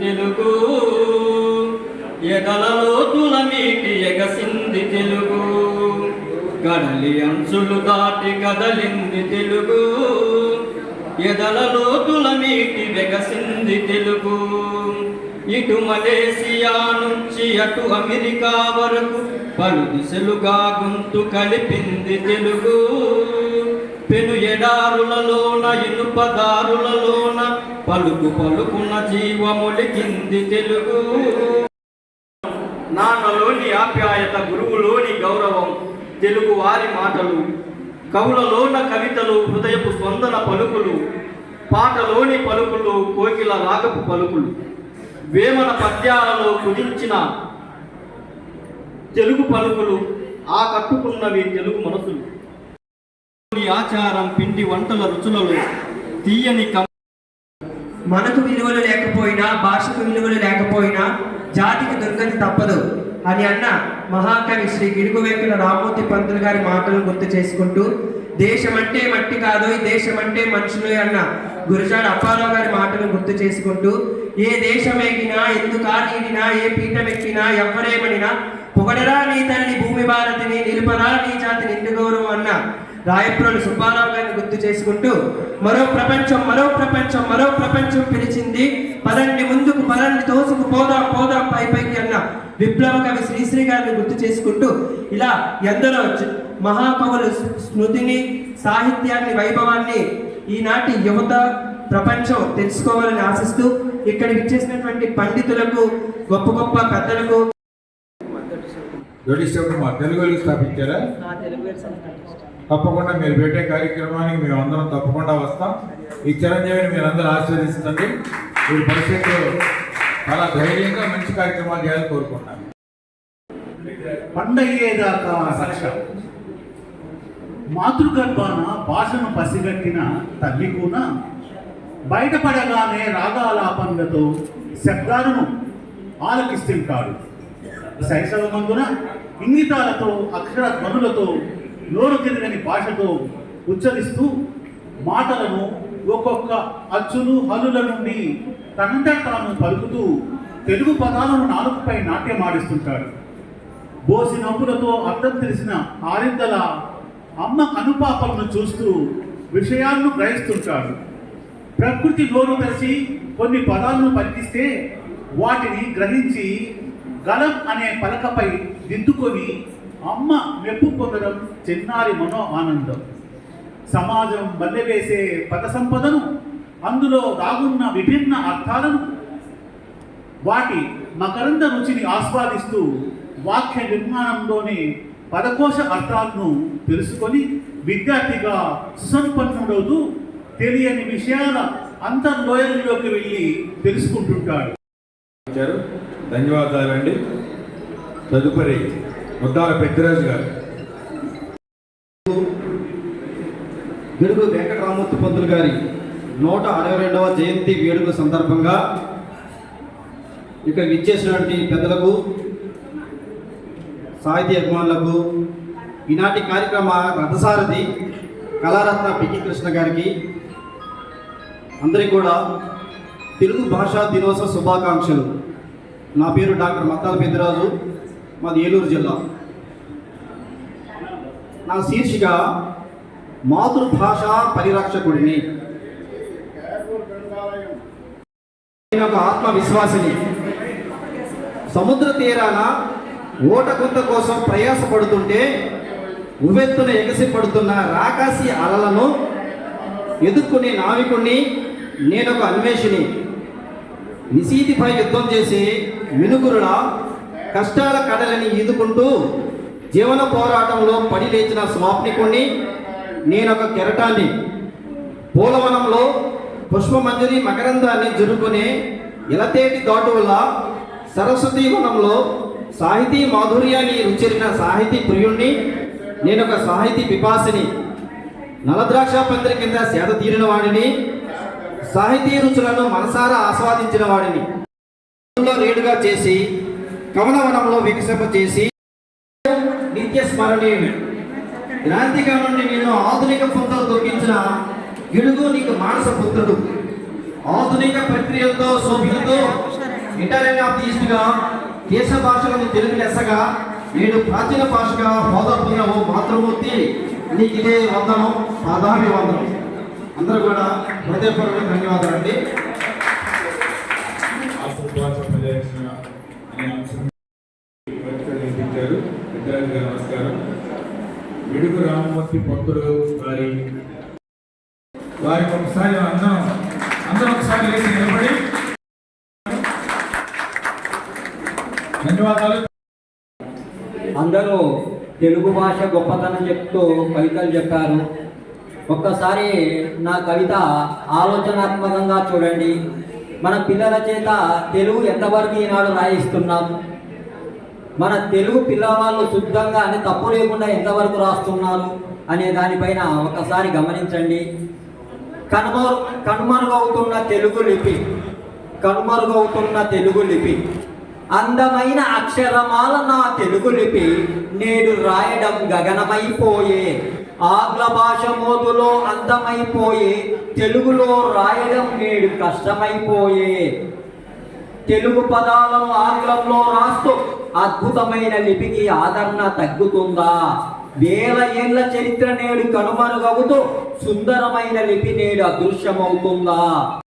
తెలుగు. ఎదలలో మీటి ఎగసింది తెలుగు. గడలి అంచులు దాటి కదలింది తెలుగు. ఎదలలోతుల మీటి వెగసింది తెలుగు. ఇటు మలేసియా నుంచి అటు అమెరికా వరకు పలు దిశలుగా గొంతు కలిపింది తెలుగు. పెను ఎడారులలోన ఇనుపదారులలోన పలుకు పలుకున్న జీవములికింది తెలుగు. నాన్నలోని ఆప్యాయత గురువులోని గౌరవం తెలుగు వారి మాటలు కవులలోన కవితలు హృదయపు స్పందన పలుకులు పాటలోని పలుకులు కోకిల రాగపు పలుకులు వేమన పద్యాలలో కుదించిన తెలుగు పలుకులు ఆ కట్టుకున్నవి తెలుగు మనసులు. ఆచారం పిండి వంటల రుచులలో తీయని కం మనకు విలువలు లేకపోయినా భాషకు విలువలు లేకపోయినా జాతికి దుర్గతి తప్పదు. అని అన్న మహాకవి శ్రీ గిడుగు రామూర్తి పంతులు గారి మాటలను గుర్తు చేసుకుంటూ దేశం అంటే మట్టి కాదు ఈ దేశం అంటే మనుషులు అన్న గురుజాడ అప్పారావు గారి మాటలను గుర్తు చేసుకుంటూ ఏ దేశం ఎగినా ఎందుకు ఆనీడినా ఏ పీఠం ఎక్కినా ఎవరేమనినా పొగడరా నీ తల్లి భూమి భారతిని నిలుపరా నీ జాతి నిండు గౌరవం అన్న రాయపురం సుబ్బారావు గారి చేసుకుంటూ మరో ప్రపంచం మరో ప్రపంచం మరో ప్రపంచం పిలిచింది. పదండి ముందుకు పదండి తోసుకు పోదాం పోదాం పై పైకి అన్న విప్లవ కవి శ్రీశ్రీ గారిని గుర్తు చేసుకుంటూ ఇలా ఎందరో మహాకవుల స్మృతిని సాహిత్యాన్ని వైభవాన్ని ఈనాటి యువత ప్రపంచం తెలుసుకోవాలని ఆశిస్తూ ఇక్కడికి ఇచ్చేసినటువంటి పండితులకు గొప్ప గొప్ప పెద్దలకు తెలుగులో స్థాపించారా? తప్పకుండా మీరు పెట్టే కార్యక్రమానికి మేము అందరం తప్పకుండా వస్తాం. ఈ చిరంజీవిని మీరందరూ అందరూ ఆశీర్వదిస్తుంది మీరు భవిష్యత్తులో చాలా ధైర్యంగా మంచి కార్యక్రమాలు చేయాలని కోరుకుంటున్నాను. పండయ్యేదాకా రక్ష మాతృగర్భాన భాషను పసిగట్టిన తల్లి కూన బయటపడగానే రాగాలాపనలతో శబ్దాలను ఆలకిస్తుంటాడు. శైశవమందున ఇంగితాలతో అక్షర ధ్వనులతో నోరు తిరగని భాషతో ఉచ్చరిస్తూ మాటలను ఒక్కొక్క అచ్చులు హల్లుల నుండి తనంత తాను పలుకుతూ తెలుగు పదాలను నాలుగుపై నాట్యమాడిస్తుంటాడు. బోసి నవ్వులతో అర్థం తెలిసిన ఆరిందల అమ్మ కనుపాపలను చూస్తూ విషయాలను గ్రహిస్తుంటాడు. ప్రకృతి నోరు తెరిచి కొన్ని పదాలను పలికిస్తే వాటిని గ్రహించి గలం అనే పలకపై దిద్దుకొని అమ్మ మెప్పు పొందడం చిన్నారి మనో ఆనందం సమాజం బల్లెవేసే పద సంపదను అందులో దాగున్న విభిన్న అర్థాలను వాటి మకరంద రుచిని ఆస్వాదిస్తూ వాక్య నిర్మాణంలోని పదకోశ అర్థాలను తెలుసుకొని విద్యార్థిగా సుసంపన్నుడవుతూ తెలియని విషయాల అంతర్లోయల్లోకి వెళ్ళి తెలుసుకుంటుంటాడు. ధన్యవాదాలండి. తదుపరి ముద్దాల పెద్దిరాజు గారు. గిడుగు వెంకటరామూర్తి పంతులు గారి నూట అరవై రెండవ జయంతి వేడుక సందర్భంగా ఇక్కడ విచ్చేసినటువంటి పెద్దలకు సాహితీ అభిమానులకు ఈనాటి కార్యక్రమ రథసారథి కళారత్న పికి కృష్ణ గారికి అందరికీ కూడా తెలుగు భాషా దినోత్సవ శుభాకాంక్షలు. నా పేరు డాక్టర్ మత్తాల పెద్దిరాజు. మాది ఏలూరు జిల్లా. నా శీర్షిక మాతృభాష పరిరక్షకుడిని. నేను ఒక ఆత్మవిశ్వాసిని. సముద్ర తీరాన ఓటగుంత కోసం ప్రయాసపడుతుంటే ఉవ్వెత్తున ఎగసిపడుతున్న రాకాసి అలలను ఎదుర్కొనే నావికుణ్ణి నేనొక అన్వేషిని. నిశీతిపై యుద్ధం చేసి మినుగురుల కష్టాల కడలని ఈదుకుంటూ జీవన పోరాటంలో పడి లేచిన స్వాప్నికుణ్ణి నేనొక కెరటాన్ని. పూలవనంలో పుష్పమంజరి మకరందాన్ని జరుపుకునే ఇలతేటి దాటు వల్ల సరస్వతీ వనంలో సాహితీ మాధుర్యాన్ని రుచిరిన సాహితీ ప్రియుణ్ణి నేనొక సాహితీ పిపాసిని. నలద్రాక్ష పందిరి కింద సేద తీరిన వాడిని సాహితీ రుచులను మనసారా ఆస్వాదించిన వాడిని. రేడుగా చేసి కమలవనంలో వికసింప చేసి నిత్య స్మరణీయమే క్రాంతిగా నుండి నేను ఆధునిక పుత్రులు దొరికించిన గిడుగు నీకు మానస పుత్రుడు. ఆధునిక ప్రక్రియలతో శోభిలతో ఇటాలియన్ ఆఫ్ ది ఈస్ట్గా దేశ భాషలను తెలుగు లెస్సగా నేడు ప్రాచీన భాషగా హోదా పొందిన ఓ మాతృమూర్తి నీకు ఇదే వందనం పాదాభి వందనం. అందరూ కూడా హృదయపూర్వక ధన్యవాదాలు అండి ఆశీర్వాద ప్రదర్శన నమస్కారం. విడుగు రామమూర్తి భక్తులు వారి వారికి ఒకసారి అందరం అందరం ఒకసారి లేచి నిలబడి ధన్యవాదాలు. అందరూ తెలుగు భాష గొప్పతనం చెప్తూ కవితలు చెప్పారు. ఒక్కసారి నా కవిత ఆలోచనాత్మకంగా చూడండి. మన పిల్లల చేత తెలుగు ఎంతవరకు ఈనాడు రాయిస్తున్నాము మన తెలుగు పిల్లవాళ్ళు శుద్ధంగా అంటే తప్పు లేకుండా ఎంతవరకు రాస్తున్నారు అనే దానిపైన ఒకసారి గమనించండి. కనుమరు కనుమరుగవుతున్న తెలుగు లిపి కనుమరుగవుతున్న తెలుగు లిపి. అందమైన అక్షరమాల నా తెలుగు లిపి నేడు రాయడం గగనమైపోయే. ఆంగ్ల భాష మోదులో అందమైపోయే. తెలుగులో రాయడం నేడు కష్టమైపోయే. తెలుగు పదాలను ఆంగ్లంలో రాస్తూ అద్భుతమైన లిపికి ఆదరణ తగ్గుతుందా? వేల ఏళ్ళ చరిత్ర నేడు కనుమరుగవుతూ సుందరమైన లిపి నేడు అదృశ్యమవుతుందా?